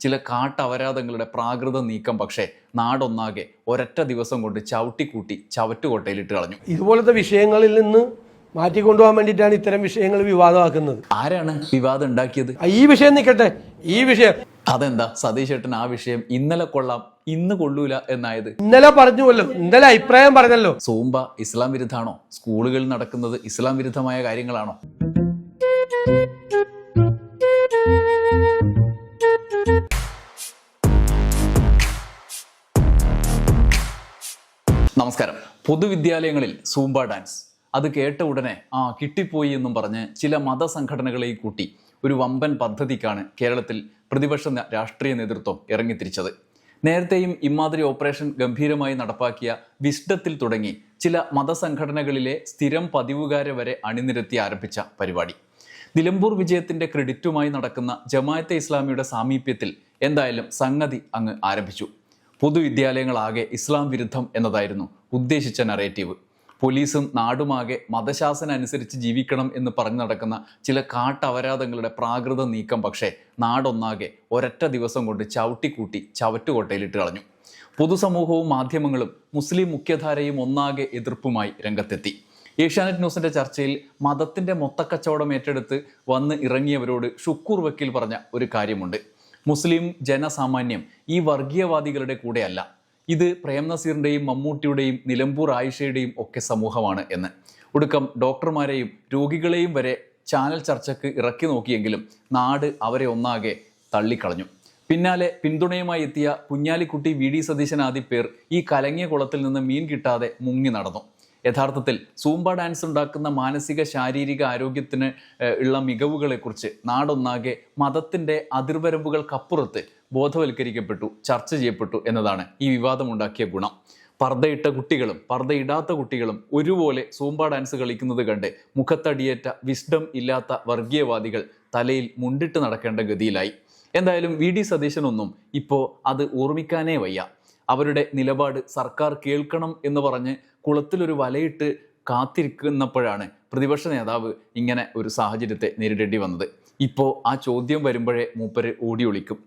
ചില കാട്ടവരാധങ്ങളുടെ പ്രാകൃത നീക്കം പക്ഷേ നാടൊന്നാകെ ഒരൊറ്റ ദിവസം കൊണ്ട് ചവിട്ടിക്കൂട്ടി ചവറ്റുകൊട്ടയിലിട്ട് കളഞ്ഞു. ഇതുപോലത്തെ വിഷയങ്ങളിൽ നിന്ന് മാറ്റിക്കൊണ്ടുപോകാൻ വേണ്ടിയിട്ടാണ് ഇത്തരം വിഷയങ്ങൾ വിവാദമാക്കുന്നത്. ആരാണ് വിവാദം ഉണ്ടാക്കിയത്? ഈ വിഷയം നിൽക്കട്ടെ. ഈ വിഷയം. അതെന്താ? സതീഷ് ഏട്ടൻ ആ വിഷയം ഇന്നലെ കൊള്ളാം ഇന്ന് കൊള്ളൂല എന്നായത്? ഇന്നലെ പറഞ്ഞുവല്ലോ ഇന്നലെ അഭിപ്രായം പറഞ്ഞല്ലോ. സൂമ്പ ഇസ്ലാം വിരുദ്ധാണോ സ്കൂളുകളിൽ നടക്കുന്നത് ഇസ്ലാം വിരുദ്ധമായ കാര്യങ്ങളാണോ? നമസ്കാരം. പൊതുവിദ്യാലയങ്ങളിൽ സൂംബ ഡാൻസ്. അത് കേട്ട ഉടനെ ആ കിട്ടിപ്പോയി എന്നും പറഞ്ഞ് ചില മതസംഘടനകളെയും കൂട്ടി ഒരു വമ്പൻ പദ്ധതിക്കാണ് കേരളത്തിൽ പ്രതിപക്ഷ രാഷ്ട്രീയ നേതൃത്വം ഇറങ്ങിത്തിരിച്ചത്. നേരത്തെയും ഇമാതിരി ഓപ്പറേഷൻ ഗംഭീരമായി നടപ്പാക്കിയ വിസ്ഡത്തിൽ തുടങ്ങി ചില മതസംഘടനകളിലെ സ്ഥിരം പതിവുകാരെ വരെ അണിനിരത്തി ആരംഭിച്ച പരിപാടി. നിലമ്പൂർ വിജയത്തിന്റെ ക്രെഡിറ്റുമായി നടക്കുന്ന ജമായത്തെ ഇസ്ലാമിയുടെ സാമീപ്യത്തിൽ എന്തായാലും സംഗതി അങ്ങ് ആരംഭിച്ചു. പൊതുവിദ്യാലയങ്ങളാകെ ഇസ്ലാം വിരുദ്ധം എന്നതായിരുന്നു ഉദ്ദേശിച്ച നറേറ്റീവ് പോലീസും നാടുമാകെ മതശാസന അനുസരിച്ച് ജീവിക്കണം എന്ന് പറഞ്ഞു നടക്കുന്ന ചില കാട്ടവരാധങ്ങളുടെ പ്രാകൃത നീക്കം പക്ഷേ നാടൊന്നാകെ ഒരൊറ്റ ദിവസം കൊണ്ട് ചവിട്ടിക്കൂട്ടി ചവറ്റുകോട്ടയിലിട്ട് കളഞ്ഞു. പൊതുസമൂഹവും മാധ്യമങ്ങളും മുസ്ലിം മുഖ്യധാരയും ഒന്നാകെ എതിർപ്പുമായി രംഗത്തെത്തി. ഏഷ്യാനെറ്റ് ന്യൂസിന്റെ ചർച്ചയിൽ മതത്തിന്റെ മൊത്തക്കച്ചവടം ഏറ്റെടുത്ത് വന്ന് ഇറങ്ങിയവരോട് ഷുക്കൂർ വക്കീൽ പറഞ്ഞ ഒരു കാര്യമുണ്ട്. മുസ്ലിം ജനസാമാന്യം ഈ വർഗീയവാദികളുടെ കൂടെയല്ല. ഇത് പ്രേം നസീറിന്റെയും മമ്മൂട്ടിയുടെയും നിലമ്പൂർ ആയിഷയുടെയും ഒക്കെ സമൂഹമാണ് എന്ന്. ഒടുക്കം ഡോക്ടർമാരെയും രോഗികളെയും വരെ ചാനൽ ചർച്ചയ്ക്ക് ഇറക്കി നോക്കിയെങ്കിലും നാട് അവരെ ഒന്നാകെ തള്ളിക്കളഞ്ഞു. പിന്നാലെ പിന്തുണയുമായി എത്തിയ കുഞ്ഞാലിക്കുട്ടി വി ഡി സതീശൻ ആദി പേർ ഈ കലങ്ങിയ കുളത്തിൽ നിന്ന് മീൻ കിട്ടാതെ മുങ്ങി നടന്നു. യഥാർത്ഥത്തിൽ സൂംബ ഡാൻസ് ഉണ്ടാക്കുന്ന മാനസിക ശാരീരിക ആരോഗ്യത്തിന് ഉള്ള മികവുകളെക്കുറിച്ച് നാടൊന്നാകെ മതത്തിന്റെ അതിർവരമ്പുകൾക്കപ്പുറത്ത് ബോധവൽക്കരിക്കപ്പെട്ടു ചർച്ച ചെയ്യപ്പെട്ടു എന്നതാണ് ഈ വിവാദമുണ്ടാക്കിയ ഗുണം. പർദ്ദയിട്ട കുട്ടികളും പർദ്ദയിടാത്ത കുട്ടികളും ഒരുപോലെ സൂംബ ഡാൻസ് കളിക്കുന്നത് കണ്ട് മുഖത്തടിയേറ്റ വിസ്ഡം ഇല്ലാത്ത വർഗീയവാദികൾ തലയിൽ മുണ്ടിട്ട് നടക്കേണ്ട ഗതിയിലായി. എന്തായാലും വി. ഡി. സതീശനൊന്നും ഇപ്പോൾ അത് ഓർമ്മിക്കാനേ വയ്യ. അവരുടെ നിലപാട് സർക്കാർ കേൾക്കണം എന്ന് പറഞ്ഞ് കുളത്തിലൊരു വലയിട്ട് കാത്തിരിക്കുന്നപ്പോഴാണ് പ്രതിപക്ഷ നേതാവ് ഇങ്ങനെ ഒരു സാഹചര്യത്തെ നേരിടേണ്ടി വന്നത്. ഇപ്പോൾ ആ ചോദ്യം വരുമ്പോഴേ മൂപ്പര് ഓടി ഒളിക്കും.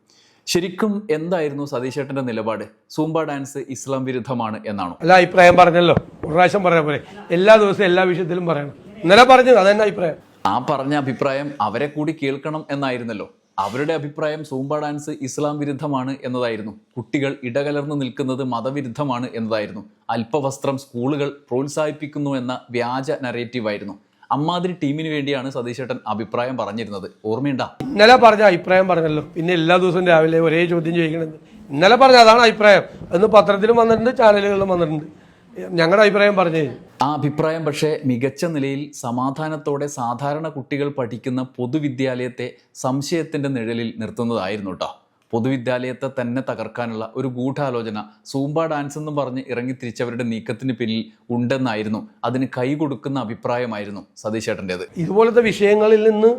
ശരിക്കും എന്തായിരുന്നു സതീശേട്ടന്റെ നിലപാട്? സൂംബ ഡാൻസ് ഇസ്ലാം വിരുദ്ധമാണ് എന്നാണോ? അല്ല അഭിപ്രായം പറഞ്ഞല്ലോ. ഒരു പ്രാവശ്യം പറഞ്ഞ പോലെ എല്ലാ ദിവസവും എല്ലാ വിഷയത്തിലും പറയണം. ഇന്നലെ പറഞ്ഞു അതെന്നെ അഭിപ്രായം. ആ പറഞ്ഞ അഭിപ്രായം അവരെ കൂടി കേൾക്കണം എന്നായിരുന്നല്ലോ. അവരുടെ അഭിപ്രായം സൂംബ ഡാൻസ് ഇസ്ലാം വിരുദ്ധമാണ് എന്നതായിരുന്നു. കുട്ടികൾ ഇടകലർന്നു നിൽക്കുന്നത് മതവിരുദ്ധമാണ് എന്നതായിരുന്നു. അല്പവസ്ത്രം സ്കൂളുകൾ പ്രോത്സാഹിപ്പിക്കുന്നു എന്ന വ്യാജ നരേറ്റീവായിരുന്നു അമ്മാതിരി ടീമിന് വേണ്ടിയാണ് സതീശേട്ടൻ അഭിപ്രായം പറഞ്ഞിരുന്നത്. ഓർമ്മയുണ്ടാ? ഇന്നലെ പറഞ്ഞ അഭിപ്രായം പറഞ്ഞല്ലോ. പിന്നെ എല്ലാ ദിവസവും രാവിലെ ഒരേ ചോദ്യം ചെയ്യണമെന്ന് ഇന്നലെ പറഞ്ഞ അതാണ് അഭിപ്രായം. അന്ന് പത്രത്തിലും വന്നിട്ടുണ്ട് ചാനലുകളിലും വന്നിട്ടുണ്ട്. ഞങ്ങളുടെ അഭിപ്രായം പറഞ്ഞു. ആ അഭിപ്രായം പക്ഷേ മികച്ച നിലയിൽ സമാധാനത്തോടെ സാധാരണ കുട്ടികൾ പഠിക്കുന്ന പൊതുവിദ്യാലയത്തെ സംശയത്തിന്റെ നിഴലിൽ നിർത്തുന്നതായിരുന്നു കേട്ടോ പൊതുവിദ്യാലയത്തെ തന്നെ തകർക്കാനുള്ള ഒരു ഗൂഢാലോചന സൂമ്പ ഡാൻസ് എന്നും പറഞ്ഞ് ഇറങ്ങി ഇറങ്ങിത്തിരിച്ചവരുടെ നീക്കത്തിന് പിന്നിൽ ഉണ്ടെന്നായിരുന്നു. അതിന് കൈ കൊടുക്കുന്ന അഭിപ്രായമായിരുന്നു സതീശേട്ടന്റെത് ഇതുപോലത്തെ വിഷയങ്ങളിൽ നിന്ന്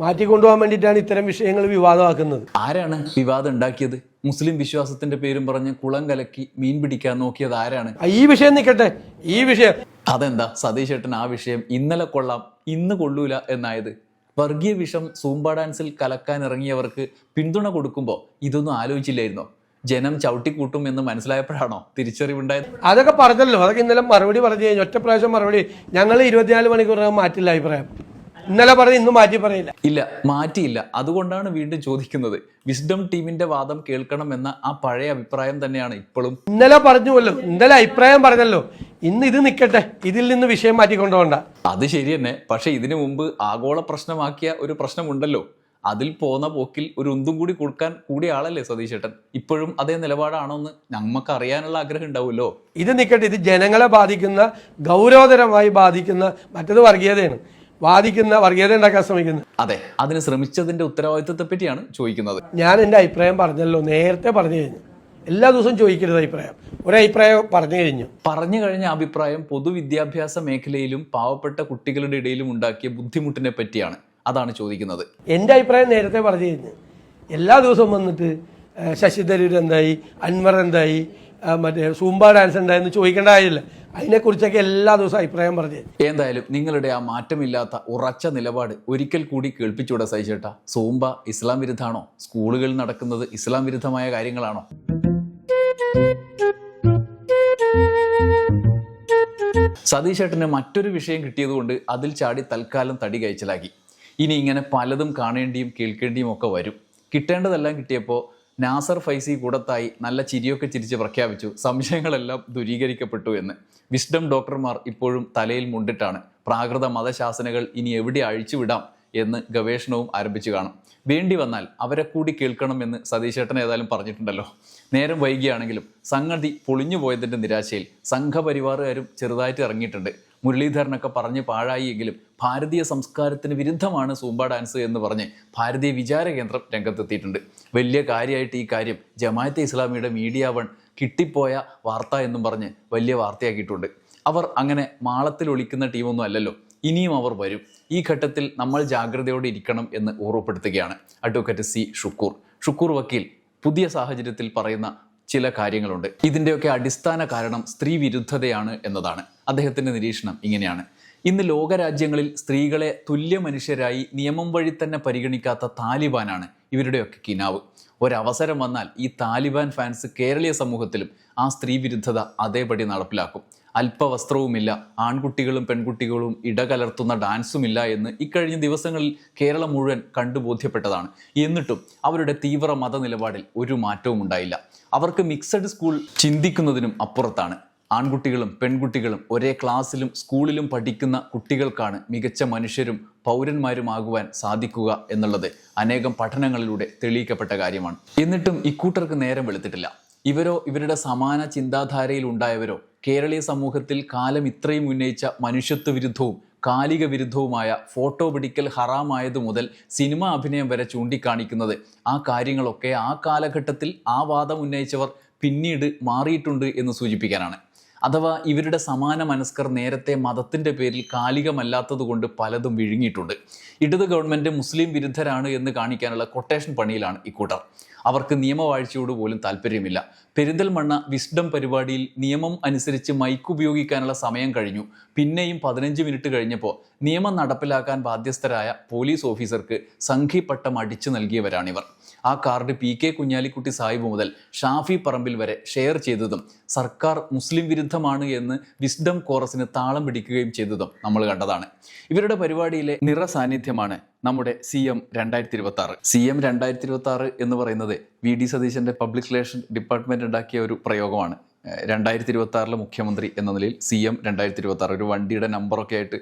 മാറ്റിക്കൊണ്ടുപോകാൻ വേണ്ടിയിട്ടാണ് ഇത്തരം വിഷയങ്ങൾ വിവാദമാക്കുന്നത്. ആരാണ് വിവാദം ഉണ്ടാക്കിയത്? മുസ്ലിം വിശ്വാസത്തിന്റെ പേരും പറഞ്ഞ് കുളം കലക്കി മീൻ പിടിക്കാൻ നോക്കിയത് ആരാണ്? ഈ വിഷയം നിൽക്കട്ടെ. ഈ വിഷയം. അതെന്താ? സതീശേട്ടൻ ആ വിഷയം ഇന്നലെ കൊള്ളാം ഇന്ന് കൊള്ളൂല എന്നായത്. വർഗീയ വിഷം സൂംബ ഡാൻസിൽ കലക്കാൻ ഇറങ്ങിയവർക്ക് പിന്തുണ കൊടുക്കുമ്പോൾ ഇതൊന്നും ആലോചിച്ചില്ലായിരുന്നോ? ജനം ചവിട്ടിക്കൂട്ടും എന്ന് മനസ്സിലായപ്പോഴാണോ തിരിച്ചറിവുണ്ടായത്? അതൊക്കെ പറഞ്ഞല്ലോ. അതൊക്കെ ഇന്നലെ മറുപടി പറഞ്ഞു കഴിഞ്ഞു. ഒറ്റ പ്രാവശ്യം മറുപടി. ഞങ്ങൾ ഇരുപത്തിനാല് മണിക്കൂറിനകം മാറ്റില്ല അഭിപ്രായം. ഇന്നലെ പറഞ്ഞ് ഇന്ന് മാറ്റി പറയില്ല. ഇല്ല മാറ്റിയില്ല. അതുകൊണ്ടാണ് വീണ്ടും ചോദിക്കുന്നത്. വിസ്ഡം ടീമിന്റെ വാദം കേൾക്കണം എന്ന ആ പഴയ അഭിപ്രായം തന്നെയാണ് ഇപ്പോഴും. ഇന്നലെ പറഞ്ഞുവല്ലോ ഇന്നലെ അഭിപ്രായം പറഞ്ഞല്ലോ. ഇന്ന് ഇത് നിൽക്കട്ടെ ഇതിൽ നിന്ന് വിഷയം മാറ്റിക്കൊണ്ടുപോകണ്ട. അത് ശരി തന്നെ. പക്ഷെ ഇതിനു മുമ്പ് ആഗോള പ്രശ്നമാക്കിയ ഒരു പ്രശ്നമുണ്ടല്ലോ. അതിൽ പോന്ന പോക്കിൽ ഒരു ഉന്തും കൂടി കൊടുക്കാൻ കൂടിയ ആളല്ലേ സതീശേട്ടൻ? ഇപ്പോഴും അതേ നിലപാടാണോ എന്ന് നമുക്ക് അറിയാനുള്ള ആഗ്രഹം ഉണ്ടാവുമല്ലോ. ഇത് നിൽക്കട്ടെ ഇത് ജനങ്ങളെ ബാധിക്കുന്ന ഗൗരവതരമായി ബാധിക്കുന്ന മറ്റത് വർഗീയതയാണ്. ബാധിക്കുന്ന വർഗീയത ഉണ്ടാക്കാൻ ശ്രമിക്കുന്നത് അതെ അതിന് ശ്രമിച്ചതിന്റെ ഉത്തരവാദിത്വത്തെ പറ്റിയാണ് ചോദിക്കുന്നത്. ഞാൻ എന്റെ അഭിപ്രായം പറഞ്ഞല്ലോ നേരത്തെ പറഞ്ഞു കഴിഞ്ഞു. എല്ലാ ദിവസവും ചോദിക്കരുത് അഭിപ്രായം. ഒരു അഭിപ്രായം പറഞ്ഞു കഴിഞ്ഞു. പറഞ്ഞു കഴിഞ്ഞ അഭിപ്രായം പൊതുവിദ്യാഭ്യാസ മേഖലയിലും പാവപ്പെട്ട കുട്ടികളുടെ ഇടയിലും ഉണ്ടാക്കിയ ബുദ്ധിമുട്ടിനെ പറ്റിയാണ്. അതാണ് ചോദിക്കുന്നത്. എന്റെ അഭിപ്രായം നേരത്തെ പറഞ്ഞു കഴിഞ്ഞു. എല്ലാ ദിവസവും വന്നിട്ട് ശശി തരൂർ എന്തായി അൻവർ എന്തായി മറ്റേ സൂംബ ഡാൻസ് എന്തായെന്ന് ചോദിക്കേണ്ട കാര്യമില്ല. അതിനെക്കുറിച്ചൊക്കെ എല്ലാ ദിവസവും അഭിപ്രായം പറഞ്ഞു. എന്തായാലും നിങ്ങളുടെ ആ മാറ്റമില്ലാത്ത ഉറച്ച നിലപാട് ഒരിക്കൽ കൂടി കേൾപ്പിച്ചൂടെ സഹിച്ചേട്ട. സൂമ്പ ഇസ്ലാം വിരുദ്ധാണോ സ്കൂളുകളിൽ നടക്കുന്നത് ഇസ്ലാം വിരുദ്ധമായ കാര്യങ്ങളാണോ? സതീശേട്ടന് മറ്റൊരു വിഷയം കിട്ടിയതുകൊണ്ട് അതിൽ ചാടി തൽക്കാലം തടി കഴിച്ചലാക്കി. ഇനി ഇങ്ങനെ പലതും കാണേണ്ടിയും കേൾക്കേണ്ടിയും ഒക്കെ വരും. കിട്ടേണ്ടതെല്ലാം കിട്ടിയപ്പോൾ നാസർ ഫൈസി കൂടത്തായി നല്ല ചിരിയൊക്കെ ചിരിച്ച് പ്രഖ്യാപിച്ചു. സംശയങ്ങളെല്ലാം ദൂരീകരിക്കപ്പെട്ടു എന്ന്. വിസ്ഡം ഡോക്ടർമാർ ഇപ്പോഴും തലയിൽ മുണ്ടിട്ടാണ്. പ്രാകൃത മതശാസനകൾ ഇനി എവിടെ അഴിച്ചുവിടാം എന്ന് ഗവേഷണവും ആരംഭിച്ചു കാണും. വേണ്ടി വന്നാൽ അവരെ കൂടി കേൾക്കണം എന്ന് സതീശേട്ടൻ ഏതായാലും പറഞ്ഞിട്ടുണ്ടല്ലോ. നേരം വൈകിയാണെങ്കിലും സംഗതി പൊളിഞ്ഞു പോയതിന്റെ നിരാശയിൽ സംഘപരിവാറുകാരും ചെറുതായിട്ട് ഇറങ്ങിയിട്ടുണ്ട്. മുരളീധരനൊക്കെ പറഞ്ഞ് പാഴായി എങ്കിലും ഭാരതീയ സംസ്കാരത്തിന് വിരുദ്ധമാണ് സൂമ്പ ഡാൻസ് എന്ന് പറഞ്ഞ് ഭാരതീയ വിചാര കേന്ദ്രം രംഗത്തെത്തിയിട്ടുണ്ട്. വലിയ കാര്യമായിട്ട് ഈ കാര്യം ജമാഅത്തെ ഇസ്ലാമിയുടെ മീഡിയ വൺ കിട്ടിപ്പോയ വാർത്ത എന്നും പറഞ്ഞ് വലിയ വാർത്തയാക്കിയിട്ടുണ്ട്. അവർ അങ്ങനെ മാളത്തിൽ ഒളിക്കുന്ന ടീമൊന്നും അല്ലല്ലോ ഇനിയും അവർ വരും. ഈ ഘട്ടത്തിൽ നമ്മൾ ജാഗ്രതയോടെ ഇരിക്കണം എന്ന് ഓർമ്മപ്പെടുത്തുകയാണ് അഡ്വക്കേറ്റ് സി ഷുക്കൂർ. ഷുക്കൂർ വക്കീൽ പുതിയ സാഹചര്യത്തിൽ പറയുന്ന ചില കാര്യങ്ങളുണ്ട്. ഇതിന്റെയൊക്കെ അടിസ്ഥാന കാരണം സ്ത്രീ വിരുദ്ധതയാണ് എന്നതാണ്. അദ്ദേഹത്തിന്റെ നിരീക്ഷണം ഇങ്ങനെയാണ്. ഇന്ന് ലോകരാജ്യങ്ങളിൽ സ്ത്രീകളെ തുല്യ മനുഷ്യരായി നിയമം വഴി തന്നെ പരിഗണിക്കാത്ത താലിബാനാണ് ഇവരുടെയൊക്കെ കിനാവ്. ഒരവസരം വന്നാൽ ഈ താലിബാൻ ഫാൻസ് കേരളീയ സമൂഹത്തിലും ആ സ്ത്രീ വിരുദ്ധത അതേപടി നടപ്പിലാക്കും. അല്പവസ്ത്രവുമില്ല ആൺകുട്ടികളും പെൺകുട്ടികളും ഇടകലർത്തുന്ന ഡാൻസുമില്ല എന്ന് ഇക്കഴിഞ്ഞ ദിവസങ്ങളിൽ കേരളം മുഴുവൻ കണ്ടു ബോധ്യപ്പെട്ടതാണ്. എന്നിട്ടും അവരുടെ തീവ്ര മത നിലപാടിൽ ഒരു മാറ്റവും ഉണ്ടായില്ല. അവർക്ക് മിക്സഡ് സ്കൂൾ ചിന്തിക്കുന്നതിനും അപ്പുറത്താണ്. ആൺകുട്ടികളും പെൺകുട്ടികളും ഒരേ ക്ലാസ്സിലും സ്കൂളിലും പഠിക്കുന്ന കുട്ടികൾക്കാണ് മികച്ച മനുഷ്യരും പൗരന്മാരുമാകുവാൻ സാധിക്കുക എന്നുള്ളത് അനേകം പഠനങ്ങളിലൂടെ തെളിയിക്കപ്പെട്ട കാര്യമാണ്. എന്നിട്ടും ഇക്കൂട്ടർക്ക് നേരം വെളുത്തിട്ടില്ല. ഇവരോ ഇവരുടെ സമാന ചിന്താധാരയിൽ ഉണ്ടായവരോ കേരളീയ സമൂഹത്തിൽ കാലം ഇത്രയും ഉന്നയിച്ച മനുഷ്യത്വ വിരുദ്ധവും കാലിക വിരുദ്ധവുമായ ഫോട്ടോ പിടിക്കൽ ഹറാമായതു മുതൽ സിനിമ അഭിനയം വരെ ചൂണ്ടിക്കാണിക്കുന്നത് ആ കാര്യങ്ങളൊക്കെ ആ കാലഘട്ടത്തിൽ ആ വാദം ഉന്നയിച്ചവർ പിന്നീട് മാറിയിട്ടുണ്ട് എന്ന് സൂചിപ്പിക്കാനാണ്. അഥവാ ഇവരുടെ സമാന മനസ്കർ നേരത്തെ മതത്തിന്റെ പേരിൽ കാലികമല്ലാത്തതുകൊണ്ട് പലതും വിഴുങ്ങിയിട്ടുണ്ട്. ഇടത് ഗവൺമെന്റ് മുസ്ലിം വിരുദ്ധരാണ് എന്ന് കാണിക്കാനുള്ള കൊട്ടേഷൻ പണിയിലാണ് ഇക്കൂട്ടർ അവർക്ക് നിയമവാഴ്ചയോട് പോലും താല്പര്യമില്ല. പെരിന്തൽമണ്ണ വിസ്ഡം പരിപാടിയിൽ നിയമം അനുസരിച്ച് മൈക്ക് ഉപയോഗിക്കാനുള്ള സമയം കഴിഞ്ഞു. പിന്നെയും പതിനഞ്ച് മിനിറ്റ് കഴിഞ്ഞപ്പോൾ നിയമം നടപ്പിലാക്കാൻ ബാധ്യസ്ഥരായ പോലീസ് ഓഫീസർക്ക് സംഘിപ്പട്ടം അടിച്ചു നൽകിയവരാണിവർ. ആ card P K Kunhalikutty Sahib മുതൽ ഷാഫി പറമ്പിൽ വരെ ഷെയർ ചെയ്തതും സർക്കാർ മുസ്ലിം വിരുദ്ധമാണ് എന്ന് വിസ്ഡം കോറസിന് താളം പിടിക്കുകയും ചെയ്തതും നമ്മൾ കണ്ടതാണ്. ഇവരുടെ പരിപാടിയിലെ നിറ സാന്നിധ്യമാണ് നമ്മുടെ സി എം രണ്ടായിരത്തി ഇരുപത്തി ആറ് സി എം രണ്ടായിരത്തി ഇരുപത്തി ആറ് എന്ന് പറയുന്നത് വി ഡി സതീശന്റെ പബ്ലിക് റിലേഷൻ ഡിപ്പാർട്ട്മെന്റ് ഉണ്ടാക്കിയ ഒരു പ്രയോഗമാണ്. രണ്ടായിരത്തി ഇരുപത്തി ആറിലെ മുഖ്യമന്ത്രി എന്ന നിലയിൽ സി എം രണ്ടായിരത്തി ഇരുപത്തി ആറ് ഒരു വണ്ടിയുടെ നമ്പറൊക്കെ ആയിട്ട്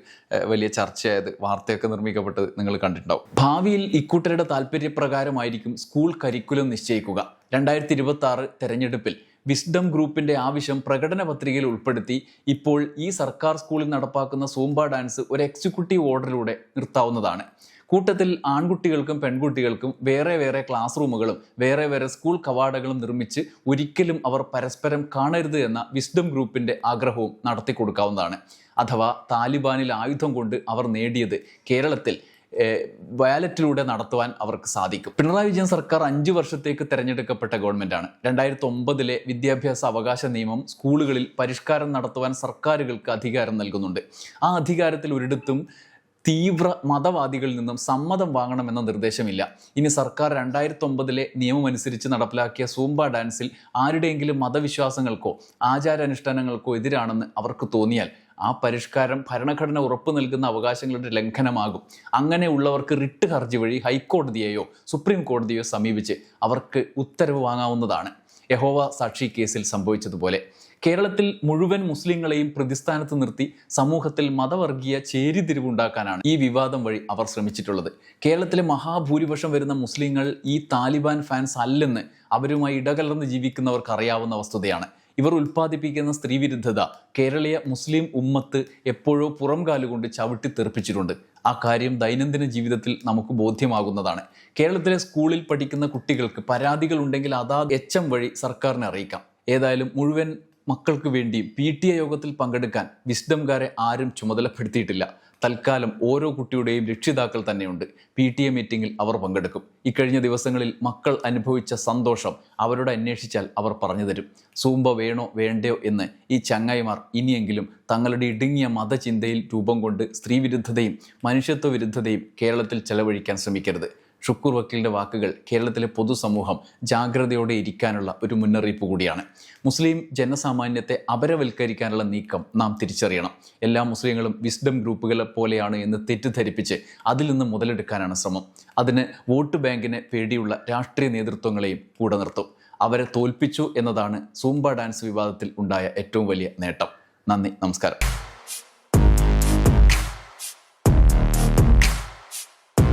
വലിയ ചർച്ചയായത് വാർത്തയൊക്കെ നിർമ്മിക്കപ്പെട്ടത് നിങ്ങൾ കണ്ടിട്ടുണ്ടാവും. ഭാവിയിൽ ഇക്കൂട്ടരുടെ താല്പര്യപ്രകാരമായിരിക്കും സ്കൂൾ കരിക്കുലം നിശ്ചയിക്കുക. രണ്ടായിരത്തി ഇരുപത്തി ആറ് തെരഞ്ഞെടുപ്പിൽ വിസ്ഡം ഗ്രൂപ്പിന്റെ ആവശ്യം പ്രകടന പത്രികയിൽ ഉൾപ്പെടുത്തി ഇപ്പോൾ ഈ സർക്കാർ സ്കൂളിൽ നടപ്പാക്കുന്ന സൂംബ ഡാൻസ് ഒരു എക്സിക്യൂട്ടീവ് ഓർഡറിലൂടെ നിർത്താവുന്നതാണ്. കൂട്ടത്തിൽ ആൺകുട്ടികൾക്കും പെൺകുട്ടികൾക്കും വേറെ വേറെ ക്ലാസ് റൂമുകളും വേറെ വേറെ സ്കൂൾ കവാടങ്ങളും നിർമ്മിച്ച് ഒരിക്കലും അവർ പരസ്പരം കാണരുത് എന്ന വിസ്ഡം ഗ്രൂപ്പിന്റെ ആഗ്രഹവും നടത്തി കൊടുക്കാവുന്നതാണ് അഥവാ താലിബാനിൽ ആയുധം കൊണ്ട് അവർ നേടിയത് കേരളത്തിൽ ബാലറ്റിലൂടെ നടത്തുവാൻ അവർക്ക് സാധിക്കും. പിണറായി വിജയൻ സർക്കാർ അഞ്ചു വർഷത്തേക്ക് തെരഞ്ഞെടുക്കപ്പെട്ട ഗവൺമെന്റാണ്. രണ്ടായിരത്തി ഒമ്പതിലെ വിദ്യാഭ്യാസ അവകാശ നിയമം സ്കൂളുകളിൽ പരിഷ്കാരം നടത്തുവാൻ സർക്കാരുകൾക്ക് അധികാരം നൽകുന്നുണ്ട്. ആ അധികാരത്തിൽ ഒരിടത്തും തീവ്ര മതവാദികളിൽ നിന്നും സമ്മതം വാങ്ങണമെന്ന നിർദ്ദേശമില്ല. ഇനി സർക്കാർ രണ്ടായിരത്തി ഒമ്പതിലെ നിയമമനുസരിച്ച് നടപ്പിലാക്കിയ സൂംബ ഡാൻസിൽ ആരുടെയെങ്കിലും മതവിശ്വാസങ്ങൾക്കോ ആചാരാനുഷ്ഠാനങ്ങൾക്കോ എതിരാണെന്ന് അവർക്ക് തോന്നിയാൽ ആ പരിഷ്കാരം ഭരണഘടന ഉറപ്പു നൽകുന്ന അവകാശങ്ങളുടെ ലംഘനമാകും. അങ്ങനെയുള്ളവർക്ക് റിട്ട് ഹർജി വഴി ഹൈക്കോടതിയെയോ സുപ്രീം കോടതിയോ സമീപിച്ച് അവർക്ക് ഉത്തരവ് വാങ്ങാവുന്നതാണ്. യഹോവ സാക്ഷി കേസിൽ സംഭവിച്ചതുപോലെ. കേരളത്തിൽ മുഴുവൻ മുസ്ലിങ്ങളെയും പ്രതിസ്ഥാനത്ത് നിർത്തി സമൂഹത്തിൽ മതവർഗീയ ചേരിതിരിവുണ്ടാക്കാനാണ് ഈ വിവാദം വഴി അവർ ശ്രമിച്ചിട്ടുള്ളത്. കേരളത്തിലെ മഹാഭൂരിപക്ഷം വരുന്ന മുസ്ലിങ്ങൾ ഈ താലിബാൻ ഫാൻസ് അല്ലെന്ന് അവരുമായി ഇടകലർന്ന് ജീവിക്കുന്നവർക്ക് അറിയാവുന്ന വസ്തുതയാണ്. ഇവർ ഉൽപ്പാദിപ്പിക്കുന്ന സ്ത്രീവിരുദ്ധത കേരളീയ മുസ്ലിം ഉമ്മത്ത് എപ്പോഴോ പുറം കാലുകൊണ്ട് ചവിട്ടി തെറിപ്പിച്ചിട്ടുണ്ട്. ആ കാര്യം ദൈനംദിന ജീവിതത്തിൽ നമുക്ക് ബോധ്യമാകുന്നതാണ്. കേരളത്തിലെ സ്കൂളിൽ പഠിക്കുന്ന കുട്ടികൾക്ക് പരാതികൾ ഉണ്ടെങ്കിൽ അതാ എച്ച് വഴി സർക്കാരിനെ അറിയിക്കാം. ഏതായാലും മുഴുവൻ മക്കൾക്ക് വേണ്ടി പി ടി എ യോഗത്തിൽ പങ്കെടുക്കാൻ വിസ്ഡംകാരെ ആരും ചുമതലപ്പെടുത്തിയിട്ടില്ല. തൽക്കാലം ഓരോ കുട്ടിയുടെയും രക്ഷിതാക്കൾ തന്നെയുണ്ട്. പി ടി എ മീറ്റിംഗിൽ അവർ പങ്കെടുക്കും. ഇക്കഴിഞ്ഞ ദിവസങ്ങളിൽ മക്കൾ അനുഭവിച്ച സന്തോഷം അവരോട് അന്വേഷിച്ചാൽ അവർ പറഞ്ഞു തരും. സൂമ്പ വേണോ വേണ്ടയോ എന്ന് ഈ ചങ്ങായിമാർ ഇനിയെങ്കിലും തങ്ങളുടെ ഇടുങ്ങിയ മതചിന്തയിൽ രൂപം കൊണ്ട് സ്ത്രീവിരുദ്ധതയും മനുഷ്യത്വ വിരുദ്ധതയും കേരളത്തിൽ ചെലവഴിക്കാൻ ശ്രമിക്കരുത്. ഷുക്കൂർ വക്കീലിന്റെ വാക്കുകൾ കേരളത്തിലെ പൊതുസമൂഹം ജാഗ്രതയോടെ ഇരിക്കാനുള്ള ഒരു മുന്നറിയിപ്പ് കൂടിയാണ്. മുസ്ലിം ജനസാമാന്യത്തെ അപരവൽക്കരിക്കാനുള്ള നീക്കം നാം തിരിച്ചറിയണം. എല്ലാ മുസ്ലിങ്ങളും വിസ്ഡം ഗ്രൂപ്പുകളെ പോലെയാണ് എന്ന് തെറ്റിദ്ധരിപ്പിച്ച് അതിൽ നിന്ന് മുതലെടുക്കാനാണ് ശ്രമം. അതിന് വോട്ട് ബാങ്കിനെ പേടിയുള്ള രാഷ്ട്രീയ നേതൃത്വങ്ങളെയും കൂടെ നിർത്തും. അവരെ തോൽപ്പിച്ചു എന്നതാണ് സൂംബ ഡാൻസ് വിവാദത്തിൽ ഉണ്ടായ ഏറ്റവും വലിയ നേട്ടം. നന്ദി നമസ്കാരം.